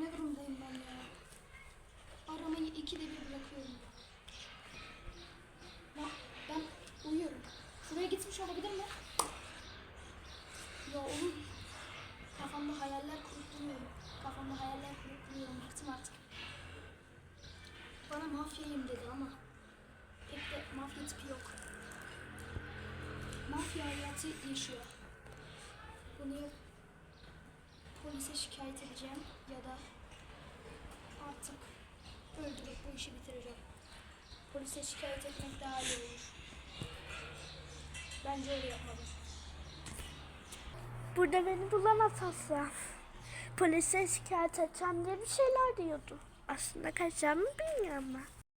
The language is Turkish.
Ne durumdayım ben ya? Aramayı ikide bir bırakıyorum. Ben, ben uyuyorum. Şuraya gitmiş olabilir mi? Ya oğlum kafamda hayaller kurup duruyorum. Kafamda hayaller kurup duruyorum. Bıktım artık. Bana mafyayım dedi ama pek de mafya tipi yok. Mafya hayatı yaşıyor. Bunu yok polise şikayet edeceğim ya da artık öldürüp bu işi bitireceğim. Polise şikayet etmek daha iyi olur. Bence öyle yapmalı. Burada beni bulamaz asla. Polise şikayet edeceğim diye bir şeyler diyordu. Aslında kaçacağımı bilmiyorum ben.